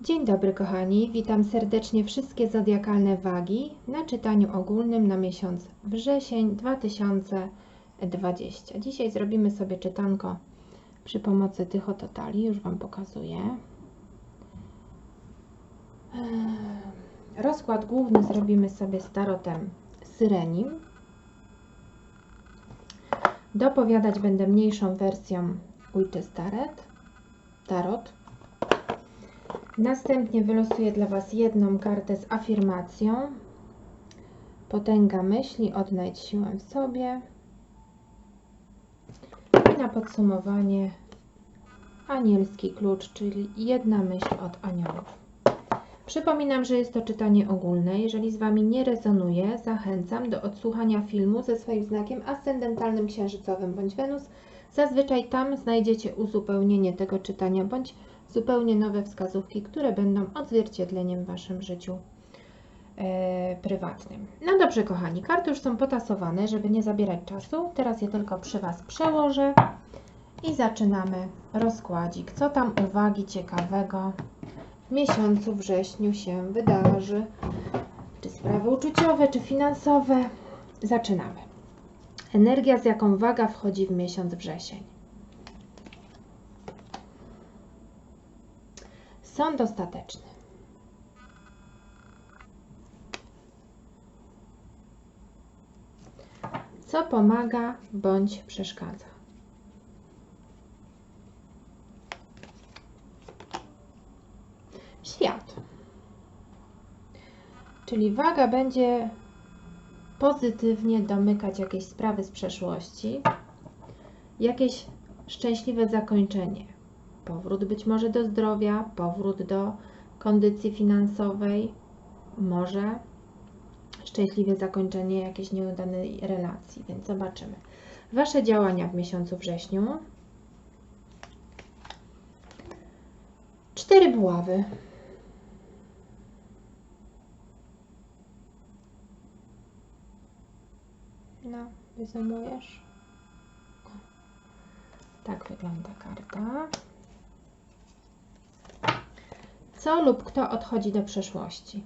Dzień dobry kochani, witam serdecznie wszystkie zodiakalne wagi na czytaniu ogólnym na miesiąc wrzesień 2020. Dzisiaj zrobimy sobie czytanko przy pomocy tych oto talii, już Wam pokazuję. Eee, Rozkład główny zrobimy sobie z tarotem Syrenim. Dopowiadać będę mniejszą wersją Ujczys Tarot. Tarot. Następnie wylosuję dla Was jedną kartę z afirmacją. Potęga myśli, odnajdź siłę w sobie. I na podsumowanie anielski klucz, czyli jedna myśl od aniołów. Przypominam, że jest to czytanie ogólne. Jeżeli z Wami nie rezonuje, zachęcam do odsłuchania filmu ze swoim znakiem ascendentalnym księżycowym bądź Wenus. Zazwyczaj tam znajdziecie uzupełnienie tego czytania bądź zupełnie nowe wskazówki, które będą odzwierciedleniem w Waszym życiu e, prywatnym. No dobrze, kochani, karty już są potasowane, żeby nie zabierać czasu. Teraz je tylko przy Was przełożę i zaczynamy rozkładzik. Co tam uwagi ciekawego w miesiącu wrześniu się wydarzy? Czy sprawy uczuciowe, czy finansowe? Zaczynamy. Energia, z jaką waga wchodzi w miesiąc wrzesień. Sąd ostateczny. Co pomaga bądź przeszkadza? Świat. Czyli waga będzie pozytywnie domykać jakieś sprawy z przeszłości, jakieś szczęśliwe zakończenie powrót być może do zdrowia, powrót do kondycji finansowej, może szczęśliwe zakończenie jakiejś nieudanej relacji, więc zobaczymy. Wasze działania w miesiącu wrześniu. Cztery buławy. No, wyzumujesz. Tak wygląda karta. Co lub kto odchodzi do przeszłości?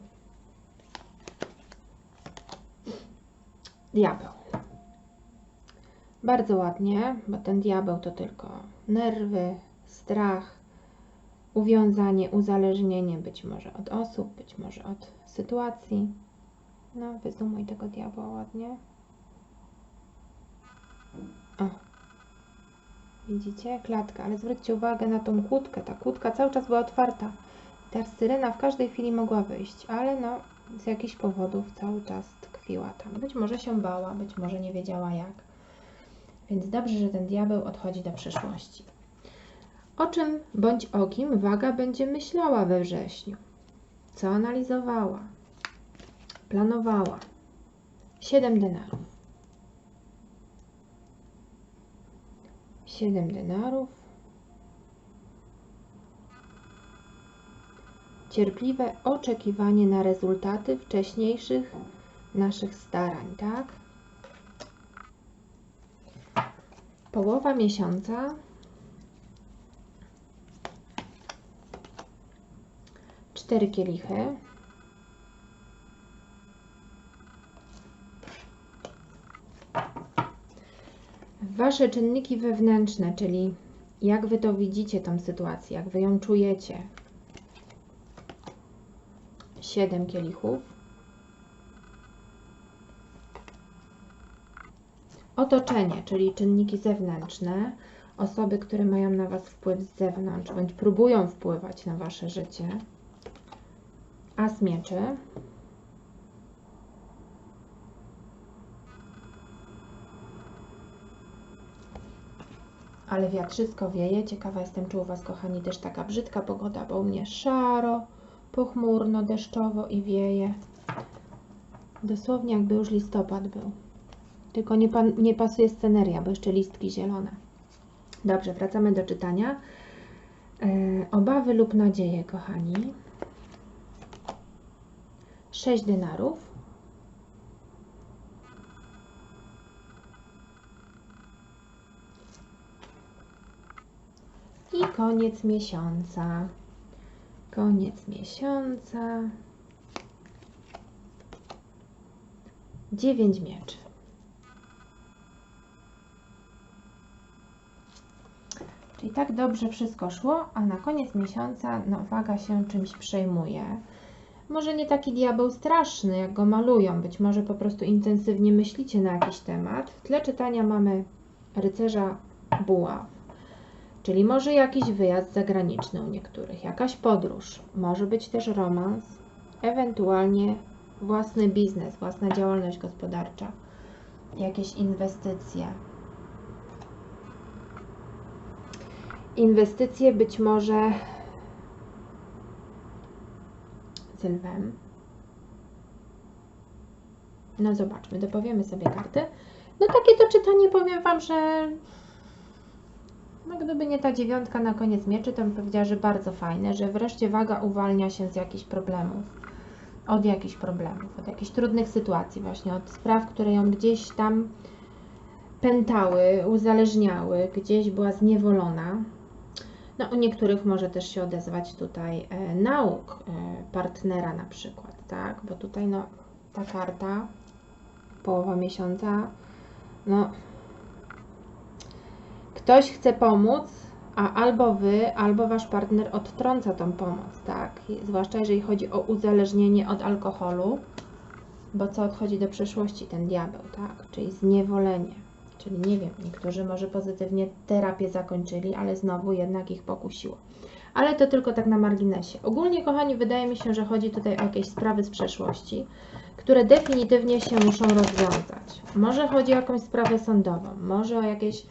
Diabeł. Bardzo ładnie, bo ten diabeł to tylko nerwy, strach, uwiązanie, uzależnienie być może od osób, być może od sytuacji. No, wyzumuj tego diabła ładnie. O. Widzicie? Klatka, ale zwróćcie uwagę na tą kłódkę. Ta kłódka cały czas była otwarta. Ta syrena w każdej chwili mogła wyjść, ale no z jakichś powodów cały czas tkwiła tam. Być może się bała, być może nie wiedziała jak. Więc dobrze, że ten diabeł odchodzi do przyszłości. O czym bądź o kim waga będzie myślała we wrześniu? Co analizowała? Planowała? Siedem denarów. Siedem denarów. Cierpliwe oczekiwanie na rezultaty wcześniejszych naszych starań, tak? Połowa miesiąca. Cztery kielichy. Wasze czynniki wewnętrzne, czyli jak Wy to widzicie, tą sytuację, jak Wy ją czujecie, 7 kielichów. Otoczenie, czyli czynniki zewnętrzne, osoby, które mają na Was wpływ z zewnątrz, bądź próbują wpływać na Wasze życie. As mieczy. Ale wiatrzysko wieje. Ciekawa jestem, czy u Was, kochani, też taka brzydka pogoda, bo u mnie szaro, pochmurno, deszczowo i wieje. Dosłownie jakby już listopad był. Tylko nie, nie pasuje sceneria, bo jeszcze listki zielone. Dobrze, wracamy do czytania. E, obawy lub nadzieje, kochani. Sześć denarów. I koniec miesiąca. Koniec miesiąca. Dziewięć mieczy. Czyli tak dobrze wszystko szło, a na koniec miesiąca no, waga się czymś przejmuje. Może nie taki diabeł straszny, jak go malują, być może po prostu intensywnie myślicie na jakiś temat. W tle czytania mamy rycerza buław, czyli może jakiś wyjazd zagraniczny u niektórych, jakaś podróż, może być też romans, ewentualnie własny biznes, własna działalność gospodarcza, jakieś inwestycje. Inwestycje być może z lwem. No zobaczmy, dopowiemy sobie karty. No takie to czytanie powiem Wam, że no gdyby nie ta dziewiątka na koniec mieczy, to bym powiedziała, że bardzo fajne, że wreszcie waga uwalnia się z jakichś problemów. Od jakichś problemów, od jakichś trudnych sytuacji właśnie, od spraw, które ją gdzieś tam pętały, uzależniały, gdzieś była zniewolona. No, u niektórych może też się odezwać tutaj e, nauk e, partnera na przykład, tak? Bo tutaj no, ta karta, połowa miesiąca, no, ktoś chce pomóc, a albo wy, albo wasz partner odtrąca tą pomoc, tak? Zwłaszcza jeżeli chodzi o uzależnienie od alkoholu, bo co odchodzi do przeszłości ten diabeł, tak? Czyli zniewolenie. Czyli nie wiem, niektórzy może pozytywnie terapię zakończyli, ale znowu jednak ich pokusiło. Ale to tylko tak na marginesie. Ogólnie, kochani, wydaje mi się, że chodzi tutaj o jakieś sprawy z przeszłości, które definitywnie się muszą rozwiązać. Może chodzi o jakąś sprawę sądową, może o jakieś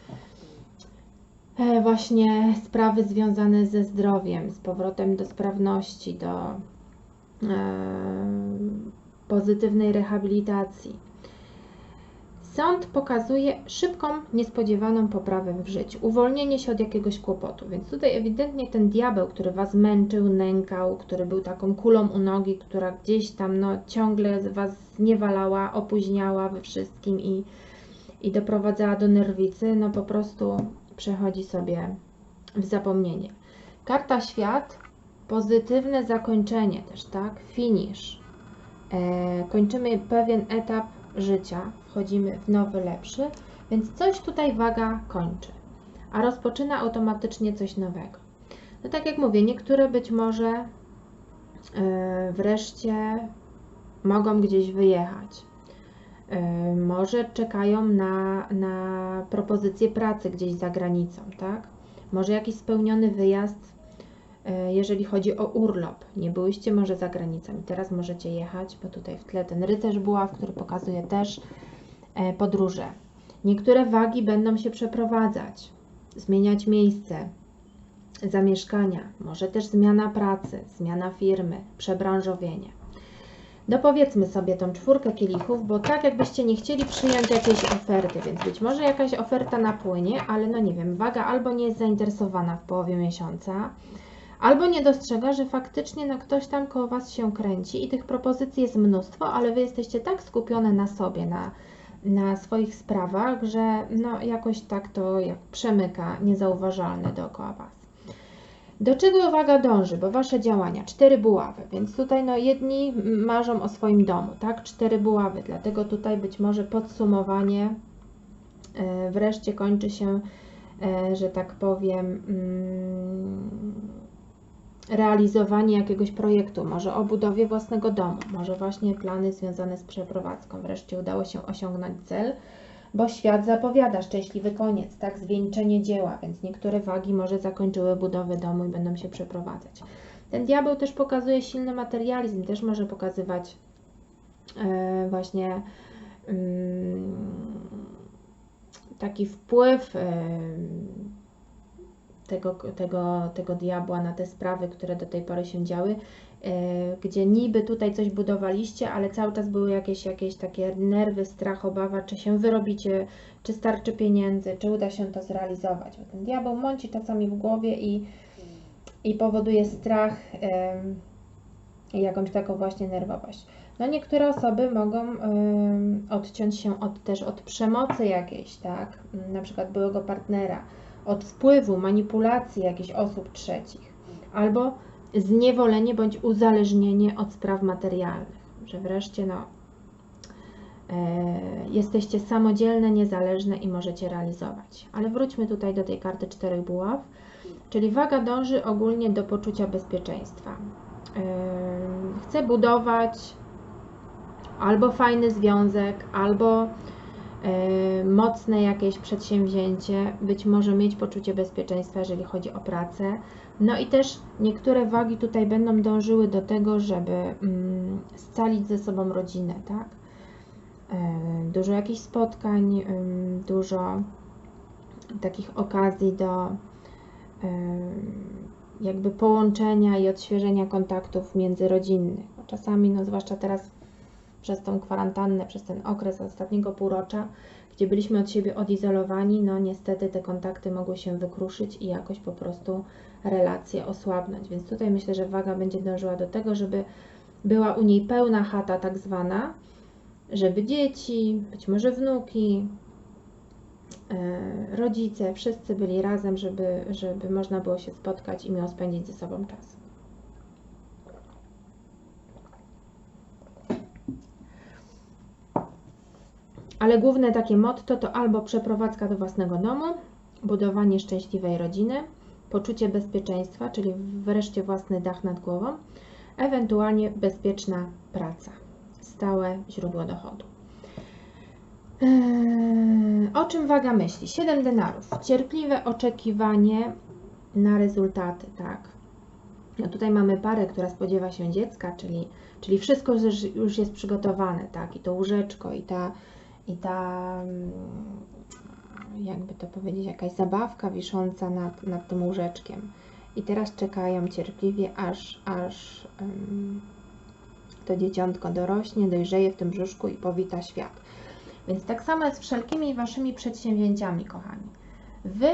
właśnie sprawy związane ze zdrowiem, z powrotem do sprawności, do e, pozytywnej rehabilitacji Sąd pokazuje szybką, niespodziewaną poprawę w życiu, uwolnienie się od jakiegoś kłopotu. Więc tutaj ewidentnie ten diabeł, który Was męczył, nękał, który był taką kulą u nogi, która gdzieś tam no, ciągle Was zniewalała, opóźniała we wszystkim i, i doprowadzała do nerwicy, no po prostu przechodzi sobie w zapomnienie. Karta świat, pozytywne zakończenie też, tak? Finish. E, kończymy pewien etap życia, wchodzimy w nowy, lepszy, więc coś tutaj waga kończy, a rozpoczyna automatycznie coś nowego. No tak jak mówię, niektóre być może yy, wreszcie mogą gdzieś wyjechać. Yy, może czekają na, na propozycję pracy gdzieś za granicą, tak? Może jakiś spełniony wyjazd E, jeżeli chodzi o urlop. Nie byłyście może za granicą i teraz możecie jechać, bo tutaj w tle ten rycerz buław, który pokazuje też e, podróże. Niektóre wagi będą się przeprowadzać, zmieniać miejsce zamieszkania, może też zmiana pracy, zmiana firmy, przebranżowienie. Dopowiedzmy sobie tą czwórkę kielichów, bo tak jakbyście nie chcieli przyjąć jakiejś oferty, więc być może jakaś oferta napłynie, ale no nie wiem, waga albo nie jest zainteresowana w połowie miesiąca, Albo nie dostrzega, że faktycznie no, ktoś tam koło Was się kręci i tych propozycji jest mnóstwo, ale Wy jesteście tak skupione na sobie, na, na swoich sprawach, że no, jakoś tak to jak przemyka niezauważalne dookoła Was. Do czego uwaga dąży? Bo Wasze działania, cztery buławy, więc tutaj no jedni marzą o swoim domu, tak? Cztery buławy, dlatego tutaj być może podsumowanie yy, wreszcie kończy się, yy, że tak powiem, yy, realizowanie jakiegoś projektu, może o budowie własnego domu, może właśnie plany związane z przeprowadzką. Wreszcie udało się osiągnąć cel, bo świat zapowiada szczęśliwy koniec, tak, zwieńczenie dzieła, więc niektóre wagi może zakończyły budowę domu i będą się przeprowadzać. Ten diabeł też pokazuje silny materializm, też może pokazywać e, właśnie mm, taki wpływ e, tego, tego, tego diabła na te sprawy, które do tej pory się działy, gdzie niby tutaj coś budowaliście, ale cały czas były jakieś, jakieś takie nerwy, strach, obawa, czy się wyrobicie, czy starczy pieniędzy, czy uda się to zrealizować. Bo ten diabeł mąci czasami w głowie i, i powoduje strach i jakąś taką właśnie nerwowość. No niektóre osoby mogą odciąć się od, też od przemocy jakiejś, tak, na przykład byłego partnera, od wpływu, manipulacji jakichś osób trzecich. Albo zniewolenie bądź uzależnienie od spraw materialnych, że wreszcie no, e, jesteście samodzielne, niezależne i możecie realizować. Ale wróćmy tutaj do tej karty czterech buław, czyli waga dąży ogólnie do poczucia bezpieczeństwa. E, chce budować albo fajny związek, albo e, mocne jakieś przedsięwzięcie, być może mieć poczucie bezpieczeństwa, jeżeli chodzi o pracę. No i też niektóre wagi tutaj będą dążyły do tego, żeby mm, scalić ze sobą rodzinę, tak? E, dużo jakichś spotkań, dużo takich okazji do jakby połączenia i odświeżenia kontaktów międzyrodzinnych. Czasami, no zwłaszcza teraz przez tą kwarantannę, przez ten okres ostatniego półrocza, gdzie byliśmy od siebie odizolowani, no niestety te kontakty mogły się wykruszyć i jakoś po prostu relacje osłabnąć. Więc tutaj myślę, że waga będzie dążyła do tego, żeby była u niej pełna chata tak zwana, żeby dzieci, być może wnuki, e, rodzice, wszyscy byli razem, żeby, żeby można było się spotkać i miał spędzić ze sobą czas. Ale główne takie motto to albo przeprowadzka do własnego domu, budowanie szczęśliwej rodziny, poczucie bezpieczeństwa, czyli wreszcie własny dach nad głową, ewentualnie bezpieczna praca, stałe źródło dochodu. Eee, o czym waga myśli? 7 denarów. Cierpliwe oczekiwanie na rezultaty, tak. No tutaj mamy parę, która spodziewa się dziecka, czyli, czyli wszystko już jest przygotowane, tak. I to łóżeczko, i ta i ta, jakby to powiedzieć, jakaś zabawka wisząca nad, nad tym łóżeczkiem. I teraz czekają cierpliwie, aż, aż um, to dzieciątko dorośnie, dojrzeje w tym brzuszku i powita świat. Więc tak samo jest z wszelkimi waszymi przedsięwzięciami, kochani. Wy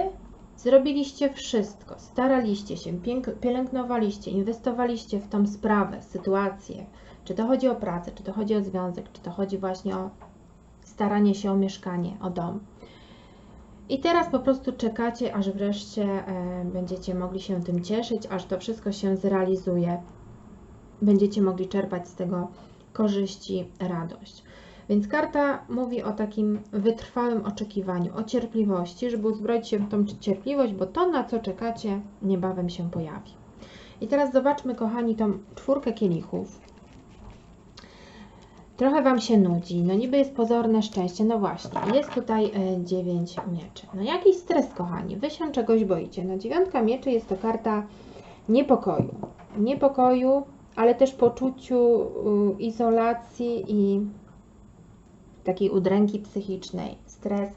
zrobiliście wszystko, staraliście się, pielęgnowaliście, inwestowaliście w tą sprawę, sytuację, czy to chodzi o pracę, czy to chodzi o związek, czy to chodzi właśnie o staranie się o mieszkanie, o dom. I teraz po prostu czekacie, aż wreszcie e, będziecie mogli się tym cieszyć, aż to wszystko się zrealizuje. Będziecie mogli czerpać z tego korzyści, radość. Więc karta mówi o takim wytrwałym oczekiwaniu, o cierpliwości, żeby uzbroić się w tą cierpliwość, bo to, na co czekacie, niebawem się pojawi. I teraz zobaczmy, kochani, tą czwórkę kielichów. Trochę Wam się nudzi, no niby jest pozorne szczęście, no właśnie, jest tutaj 9 e, mieczy. No jakiś stres, kochani, Wy się czegoś boicie. No dziewiątka mieczy jest to karta niepokoju. Niepokoju, ale też poczuciu izolacji i takiej udręki psychicznej, stres,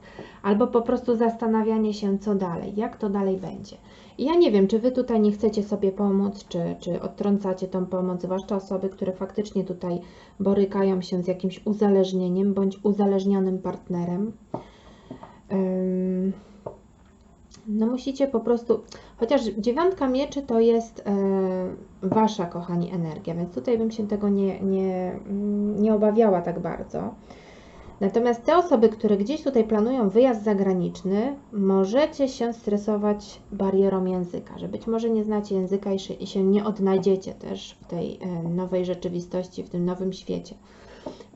albo po prostu zastanawianie się, co dalej, jak to dalej będzie. Ja nie wiem, czy Wy tutaj nie chcecie sobie pomóc, czy, czy odtrącacie tą pomoc, zwłaszcza osoby, które faktycznie tutaj borykają się z jakimś uzależnieniem bądź uzależnionym partnerem. No musicie po prostu, chociaż dziewiątka mieczy to jest e, Wasza, kochani, energia, więc tutaj bym się tego nie, nie, nie obawiała tak bardzo. Natomiast te osoby, które gdzieś tutaj planują wyjazd zagraniczny, możecie się stresować barierą języka, że być może nie znacie języka i się nie odnajdziecie też w tej e, nowej rzeczywistości, w tym nowym świecie.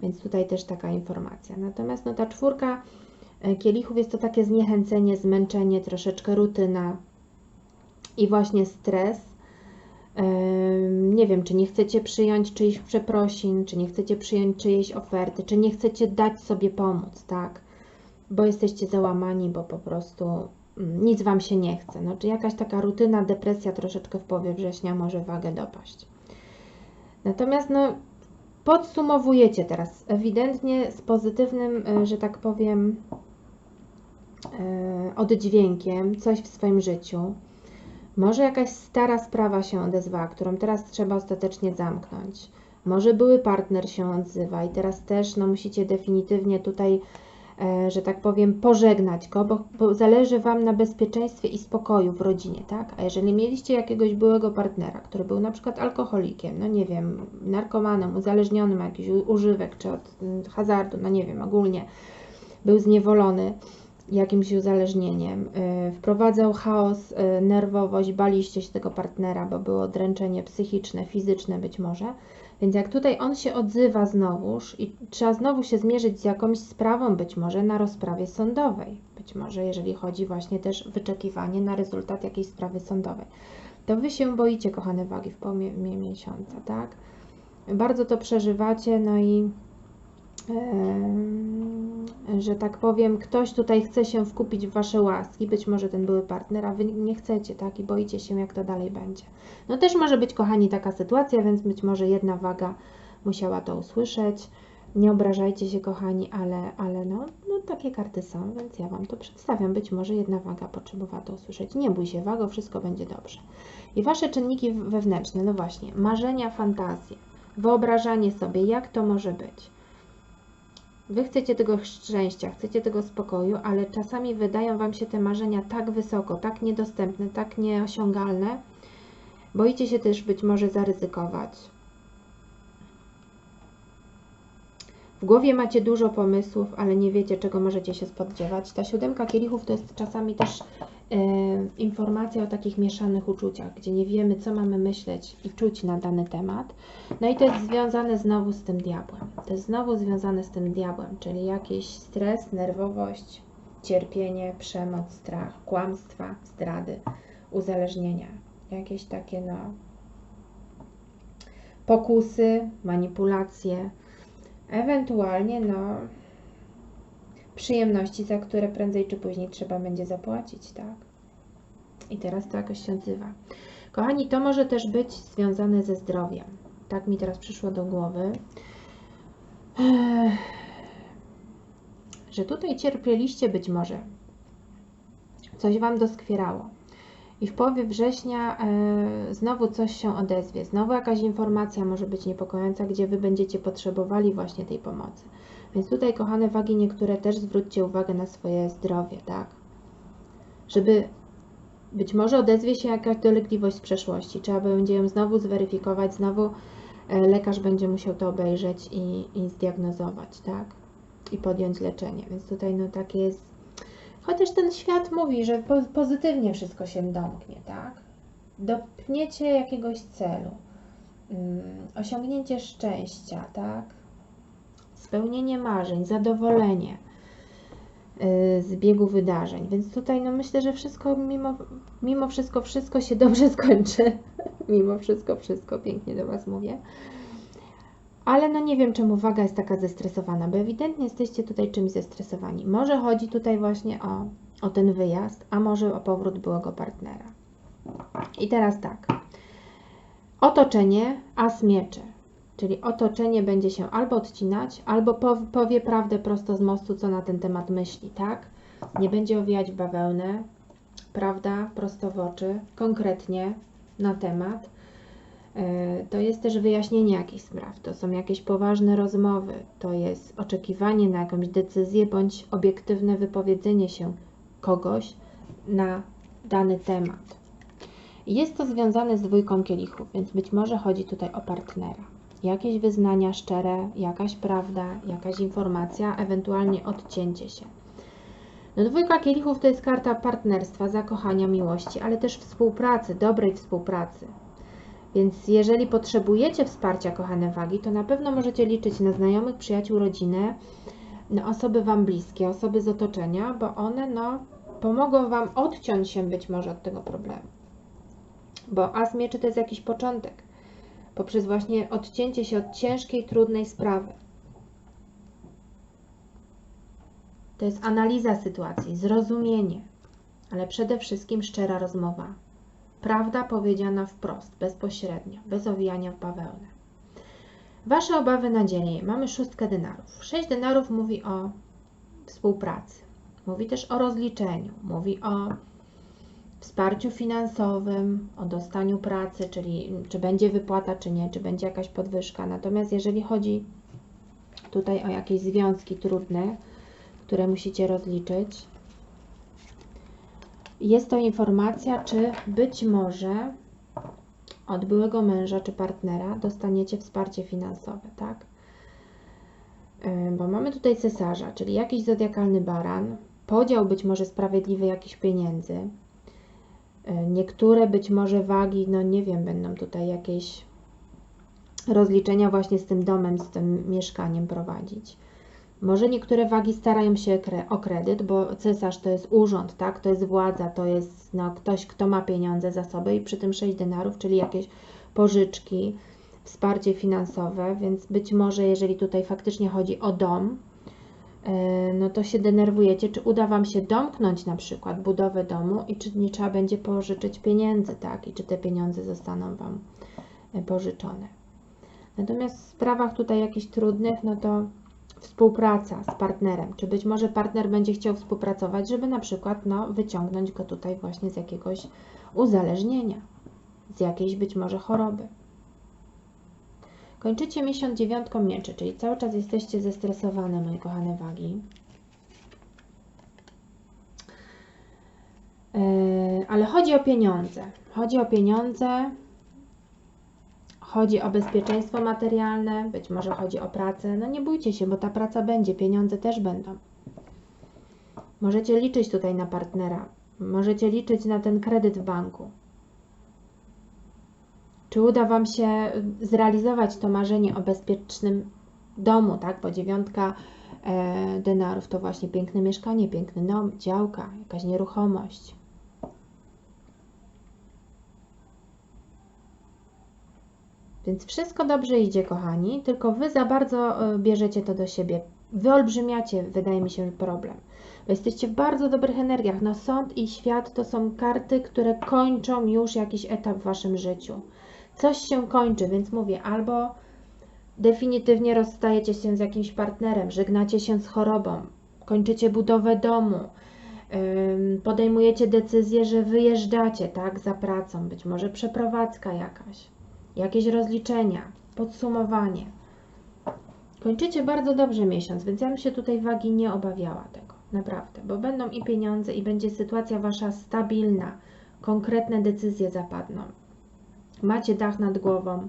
Więc tutaj też taka informacja. Natomiast no, ta czwórka e, kielichów jest to takie zniechęcenie, zmęczenie, troszeczkę rutyna i właśnie stres nie wiem, czy nie chcecie przyjąć czyichś przeprosin, czy nie chcecie przyjąć czyjejś oferty, czy nie chcecie dać sobie pomóc, tak? Bo jesteście załamani, bo po prostu mm, nic Wam się nie chce. No, czy jakaś taka rutyna, depresja troszeczkę w połowie września może wagę dopaść. Natomiast no, podsumowujecie teraz ewidentnie z pozytywnym, e, że tak powiem, e, oddźwiękiem coś w swoim życiu może jakaś stara sprawa się odezwała, którą teraz trzeba ostatecznie zamknąć. Może były partner się odzywa i teraz też no, musicie definitywnie tutaj, e, że tak powiem, pożegnać go, bo, bo, zależy Wam na bezpieczeństwie i spokoju w rodzinie, tak? A jeżeli mieliście jakiegoś byłego partnera, który był na przykład alkoholikiem, no nie wiem, narkomanem, uzależnionym od jakichś używek czy od mm, hazardu, no nie wiem, ogólnie był zniewolony, jakimś uzależnieniem, y, wprowadzał chaos, y, nerwowość, baliście się tego partnera, bo było dręczenie psychiczne, fizyczne być może. Więc jak tutaj on się odzywa znowuż i trzeba znowu się zmierzyć z jakąś sprawą, być może na rozprawie sądowej, być może jeżeli chodzi właśnie też wyczekiwanie na rezultat jakiejś sprawy sądowej, to wy się boicie, kochane wagi, w połowie miesiąca, tak? Bardzo to przeżywacie, no i że tak powiem, ktoś tutaj chce się wkupić w Wasze łaski, być może ten były partner, a Wy nie chcecie, tak, i boicie się, jak to dalej będzie. No też może być, kochani, taka sytuacja, więc być może jedna waga musiała to usłyszeć. Nie obrażajcie się, kochani, ale, ale no, no takie karty są, więc ja Wam to przedstawiam. Być może jedna waga potrzebowała to usłyszeć. Nie bój się, wago, wszystko będzie dobrze. I Wasze czynniki wewnętrzne, no właśnie, marzenia, fantazje, wyobrażanie sobie, jak to może być Wy chcecie tego szczęścia, chcecie tego spokoju, ale czasami wydają Wam się te marzenia tak wysoko, tak niedostępne, tak nieosiągalne. Boicie się też być może zaryzykować. W głowie macie dużo pomysłów, ale nie wiecie, czego możecie się spodziewać. Ta siódemka kielichów to jest czasami też informacja o takich mieszanych uczuciach, gdzie nie wiemy, co mamy myśleć i czuć na dany temat. No i to jest związane znowu z tym diabłem. To jest znowu związane z tym diabłem, czyli jakiś stres, nerwowość, cierpienie, przemoc, strach, kłamstwa, zdrady, uzależnienia. Jakieś takie, no, pokusy, manipulacje Ewentualnie, no, przyjemności, za które prędzej czy później trzeba będzie zapłacić, tak? I teraz to jakoś się odzywa. Kochani, to może też być związane ze zdrowiem. Tak mi teraz przyszło do głowy. Że tutaj cierpieliście być może. Coś Wam doskwierało i w połowie września e, znowu coś się odezwie, znowu jakaś informacja może być niepokojąca, gdzie Wy będziecie potrzebowali właśnie tej pomocy. Więc tutaj, kochane wagi, niektóre też zwróćcie uwagę na swoje zdrowie, tak? Żeby być może odezwie się jakaś dolegliwość z przeszłości, trzeba będzie ją znowu zweryfikować, znowu e, lekarz będzie musiał to obejrzeć i, i zdiagnozować, tak? I podjąć leczenie. Więc tutaj no takie jest Chociaż ten świat mówi, że pozytywnie wszystko się domknie, tak? Dopniecie jakiegoś celu, mm, osiągnięcie szczęścia, tak? Spełnienie marzeń, zadowolenie y, z biegu wydarzeń. Więc tutaj no myślę, że wszystko mimo, mimo wszystko, wszystko się dobrze skończy. mimo wszystko, wszystko pięknie do Was mówię. Ale no nie wiem, czemu waga jest taka zestresowana, bo ewidentnie jesteście tutaj czymś zestresowani. Może chodzi tutaj właśnie o, o ten wyjazd, a może o powrót byłego partnera. I teraz tak. Otoczenie, as mieczy. Czyli otoczenie będzie się albo odcinać, albo powie prawdę prosto z mostu, co na ten temat myśli, tak? Nie będzie owijać bawełnę, prawda, prosto w oczy, konkretnie na temat. E, to jest też wyjaśnienie jakichś spraw, to są jakieś poważne rozmowy, to jest oczekiwanie na jakąś decyzję bądź obiektywne wypowiedzenie się kogoś na dany temat. Jest to związane z dwójką kielichów, więc być może chodzi tutaj o partnera. Jakieś wyznania szczere, jakaś prawda, jakaś informacja, ewentualnie odcięcie się. No dwójka kielichów to jest karta partnerstwa, zakochania, miłości, ale też współpracy, dobrej współpracy, więc jeżeli potrzebujecie wsparcia, kochane wagi, to na pewno możecie liczyć na znajomych, przyjaciół, rodzinę, osoby Wam bliskie, osoby z otoczenia, bo one no, pomogą Wam odciąć się być może od tego problemu. Bo as mieczy to jest jakiś początek, poprzez właśnie odcięcie się od ciężkiej, trudnej sprawy. To jest analiza sytuacji, zrozumienie, ale przede wszystkim szczera rozmowa. Prawda powiedziana wprost, bezpośrednio, bez owijania w bawełnę. Wasze obawy na. Mamy szóstkę denarów. Sześć denarów mówi o współpracy. Mówi też o rozliczeniu. Mówi o wsparciu finansowym, o dostaniu pracy, czyli czy będzie wypłata, czy nie, czy będzie jakaś podwyżka. Natomiast jeżeli chodzi tutaj o jakieś związki trudne, które musicie rozliczyć, jest to informacja, czy być może od byłego męża czy partnera dostaniecie wsparcie finansowe, tak? Bo mamy tutaj cesarza, czyli jakiś zodiakalny baran, podział być może sprawiedliwy jakichś pieniędzy. E, Niektóre być może wagi, no nie wiem, będą tutaj jakieś rozliczenia właśnie z tym domem, z tym mieszkaniem prowadzić. Może niektóre wagi starają się o kredyt, bo cesarz to jest urząd, tak? To jest władza, to jest no, ktoś, kto ma pieniądze za sobą i przy tym 6 denarów, czyli jakieś pożyczki, wsparcie finansowe, więc być może jeżeli tutaj faktycznie chodzi o dom, no to się denerwujecie, czy uda Wam się domknąć na przykład budowę domu i czy nie trzeba będzie pożyczyć pieniędzy, tak? I czy te pieniądze zostaną Wam e, pożyczone. Natomiast w sprawach tutaj jakichś trudnych, no to współpraca z partnerem, czy być może partner będzie chciał współpracować, żeby na przykład no, wyciągnąć go tutaj właśnie z jakiegoś uzależnienia, z jakiejś być może choroby. Kończycie miesiąc dziewiątką mieczy, czyli cały czas jesteście zestresowane, moje kochane wagi. Yy, ale chodzi o pieniądze. Chodzi o pieniądze, chodzi o bezpieczeństwo materialne, być może chodzi o pracę. No nie bójcie się, bo ta praca będzie, pieniądze też będą. Możecie liczyć tutaj na partnera, możecie liczyć na ten kredyt w banku. Czy uda Wam się zrealizować to marzenie o bezpiecznym domu, tak? Bo dziewiątka e, denarów to właśnie piękne mieszkanie, piękny dom, działka, jakaś nieruchomość. Więc wszystko dobrze idzie, kochani, tylko Wy za bardzo e, bierzecie to do siebie. Wyolbrzymiacie, wydaje mi się, problem. Bo jesteście w bardzo dobrych energiach. No sąd i świat to są karty, które kończą już jakiś etap w Waszym życiu. Coś się kończy, więc mówię, albo definitywnie rozstajecie się z jakimś partnerem, żegnacie się z chorobą, kończycie budowę domu, podejmujecie decyzję, że wyjeżdżacie, tak, za pracą, być może przeprowadzka jakaś, jakieś rozliczenia, podsumowanie. Kończycie bardzo dobrze miesiąc, więc ja bym się tutaj wagi nie obawiała tego, naprawdę, bo będą i pieniądze, i będzie sytuacja wasza stabilna, konkretne decyzje zapadną. Macie dach nad głową,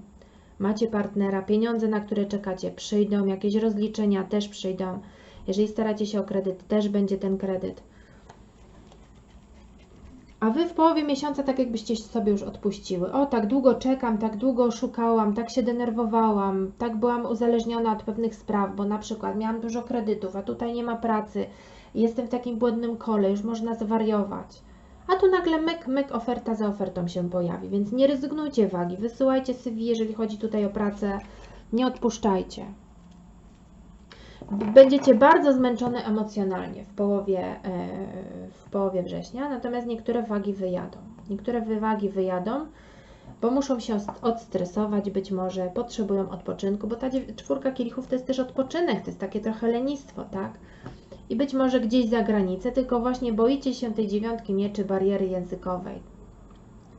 macie partnera, pieniądze, na które czekacie, przyjdą, jakieś rozliczenia też przyjdą. Jeżeli staracie się o kredyt, też będzie ten kredyt. A wy w połowie miesiąca tak jakbyście sobie już odpuściły. O, tak długo czekam, tak długo szukałam, tak się denerwowałam, tak byłam uzależniona od pewnych spraw, bo na przykład miałam dużo kredytów, a tutaj nie ma pracy, jestem w takim błędnym kole, już można zwariować. A tu nagle myk, myk, oferta za ofertą się pojawi, więc nie rezygnujcie wagi, wysyłajcie CV, jeżeli chodzi tutaj o pracę, nie odpuszczajcie. Będziecie bardzo zmęczone emocjonalnie w połowie, e, w połowie września, natomiast niektóre wagi wyjadą. Niektóre wywagi wyjadą, bo muszą się odstresować, być może potrzebują odpoczynku, bo ta czwórka kielichów to jest też odpoczynek, to jest takie trochę lenistwo, tak? I być może gdzieś za granicę, tylko właśnie boicie się tej dziewiątki mieczy bariery językowej,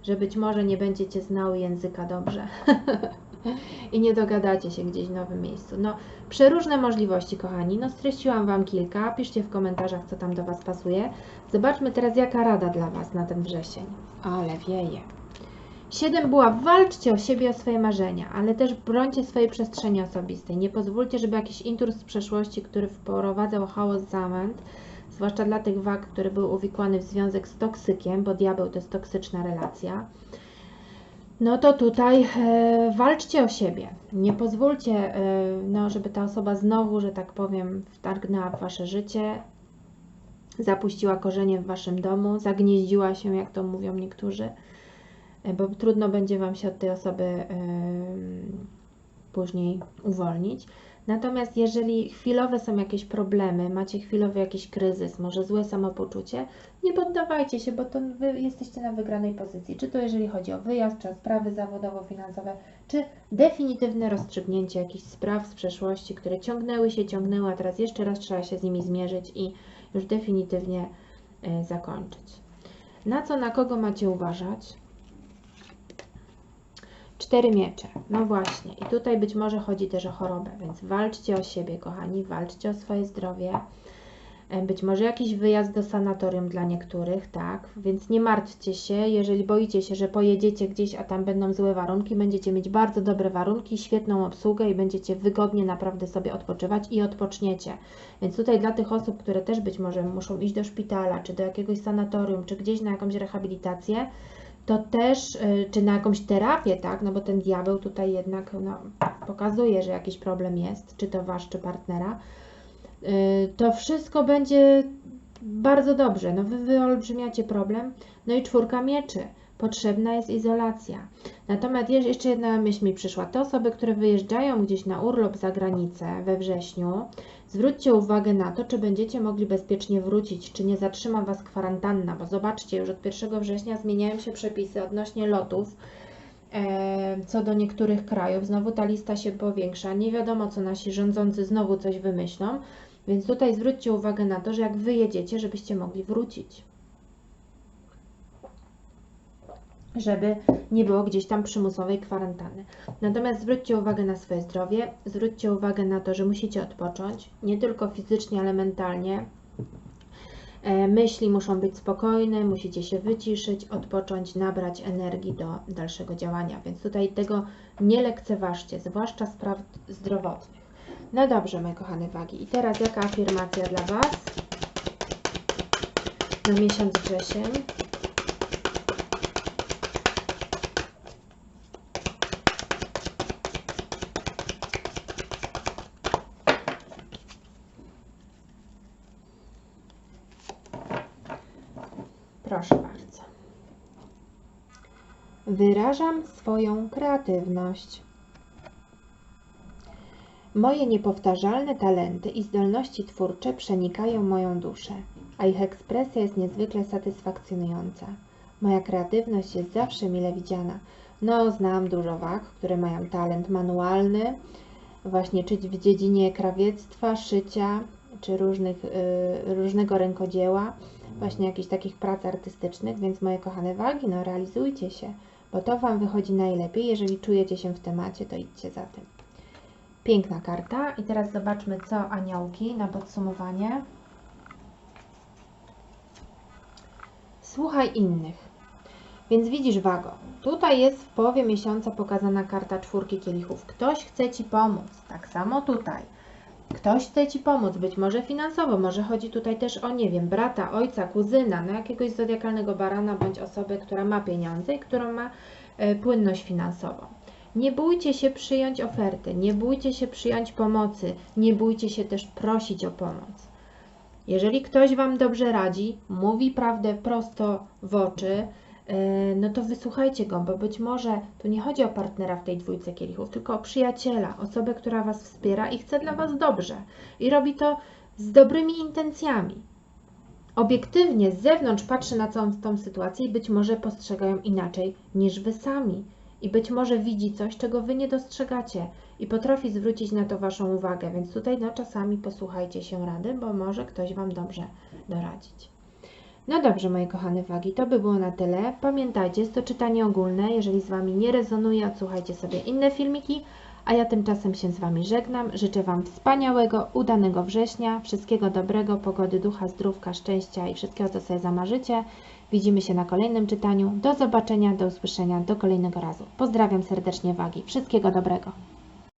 że być może nie będziecie znały języka dobrze. i nie dogadacie się gdzieś w nowym miejscu. No, przeróżne możliwości, kochani. No, streściłam Wam kilka. Piszcie w komentarzach, co tam do Was pasuje. Zobaczmy teraz, jaka rada dla Was na ten wrzesień. Ale wieje. Siedem była, walczcie o siebie, o swoje marzenia, ale też brońcie swojej przestrzeni osobistej. Nie pozwólcie, żeby jakiś intruz z przeszłości, który wprowadzał chaos, zamęt, zwłaszcza dla tych wag, które były uwikłane w związek z toksykiem, bo diabeł to jest toksyczna relacja, no to tutaj e, walczcie o siebie. Nie pozwólcie, e, no, żeby ta osoba znowu, że tak powiem, wtargnęła w wasze życie, zapuściła korzenie w waszym domu, zagnieździła się, jak to mówią niektórzy, bo trudno będzie wam się od tej osoby e, później uwolnić. Natomiast jeżeli chwilowe są jakieś problemy, macie chwilowy jakiś kryzys, może złe samopoczucie, nie poddawajcie się, bo to wy jesteście na wygranej pozycji. Czy to jeżeli chodzi o wyjazd, czy o sprawy zawodowo-finansowe, czy definitywne rozstrzygnięcie jakichś spraw z przeszłości, które ciągnęły się, ciągnęły, a teraz jeszcze raz trzeba się z nimi zmierzyć i już definitywnie y, zakończyć. Na co, na kogo macie uważać? Cztery miecze. No właśnie. I tutaj być może chodzi też o chorobę, więc walczcie o siebie, kochani, walczcie o swoje zdrowie. e, być może jakiś wyjazd do sanatorium dla niektórych, tak? Więc nie martwcie się, jeżeli boicie się, że pojedziecie gdzieś, a tam będą złe warunki, będziecie mieć bardzo dobre warunki, świetną obsługę i będziecie wygodnie naprawdę sobie odpoczywać i odpoczniecie. Więc tutaj dla tych osób, które też być może muszą iść do szpitala, czy do jakiegoś sanatorium, czy gdzieś na jakąś rehabilitację, to też, y, czy na jakąś terapię, tak, no bo ten diabeł tutaj jednak no, pokazuje, że jakiś problem jest, czy to wasz, czy partnera, y, to wszystko będzie bardzo dobrze. No wy wyolbrzymiacie problem. No i czwórka mieczy. Potrzebna jest izolacja. Natomiast jeszcze jedna myśl mi przyszła. Te osoby, które wyjeżdżają gdzieś na urlop za granicę we wrześniu, zwróćcie uwagę na to, czy będziecie mogli bezpiecznie wrócić, czy nie zatrzyma Was kwarantanna, bo zobaczcie, już od 1 września zmieniają się przepisy odnośnie lotów e, co do niektórych krajów. Znowu ta lista się powiększa. Nie wiadomo, co nasi rządzący znowu coś wymyślą. Więc tutaj zwróćcie uwagę na to, że jak wyjedziecie, żebyście mogli wrócić. Żeby nie było gdzieś tam przymusowej kwarantanny. Natomiast zwróćcie uwagę na swoje zdrowie, zwróćcie uwagę na to, że musicie odpocząć, nie tylko fizycznie, ale mentalnie. E, Myśli muszą być spokojne, musicie się wyciszyć, odpocząć, nabrać energii do dalszego działania. Więc tutaj tego nie lekceważcie, zwłaszcza spraw zdrowotnych. No dobrze, moje kochane wagi. I teraz jaka afirmacja dla Was na miesiąc wrzesień? Proszę bardzo. Wyrażam swoją kreatywność. Moje niepowtarzalne talenty i zdolności twórcze przenikają moją duszę, a ich ekspresja jest niezwykle satysfakcjonująca. Moja kreatywność jest zawsze mile widziana. No, znam dużo wag, które mają talent manualny, właśnie czy w dziedzinie krawiectwa, szycia, czy różnych, y, różnego rękodzieła, właśnie jakichś takich prac artystycznych, więc moje kochane wagi, no realizujcie się, bo to Wam wychodzi najlepiej. Jeżeli czujecie się w temacie, to idźcie za tym. Piękna karta. I teraz zobaczmy, co aniołki na podsumowanie. Słuchaj innych. Więc widzisz, Wago, tutaj jest w połowie miesiąca pokazana karta czwórki kielichów. Ktoś chce Ci pomóc, tak samo tutaj. Ktoś chce Ci pomóc, być może finansowo, może chodzi tutaj też o, nie wiem, brata, ojca, kuzyna, no jakiegoś zodiakalnego barana, bądź osobę, która ma pieniądze i która ma e, płynność finansową. Nie bójcie się przyjąć oferty, nie bójcie się przyjąć pomocy, nie bójcie się też prosić o pomoc. Jeżeli ktoś Wam dobrze radzi, mówi prawdę prosto w oczy, no to wysłuchajcie go, bo być może tu nie chodzi o partnera w tej dwójce kielichów, tylko o przyjaciela, osobę, która Was wspiera i chce dla Was dobrze i robi to z dobrymi intencjami. Obiektywnie z zewnątrz patrzy na całą tą sytuację i być może postrzegają inaczej niż Wy sami. I być może widzi coś, czego Wy nie dostrzegacie i potrafi zwrócić na to Waszą uwagę, więc tutaj no czasami posłuchajcie się rady, bo może ktoś Wam dobrze doradzić. No dobrze, moje kochane wagi, to by było na tyle. Pamiętajcie, jest to czytanie ogólne. Jeżeli z Wami nie rezonuje, odsłuchajcie sobie inne filmiki, a ja tymczasem się z Wami żegnam. Życzę Wam wspaniałego, udanego września, wszystkiego dobrego, pogody ducha, zdrówka, szczęścia i wszystkiego, co sobie zamarzycie. Widzimy się na kolejnym czytaniu. Do zobaczenia, do usłyszenia, do kolejnego razu. Pozdrawiam serdecznie wagi. Wszystkiego dobrego.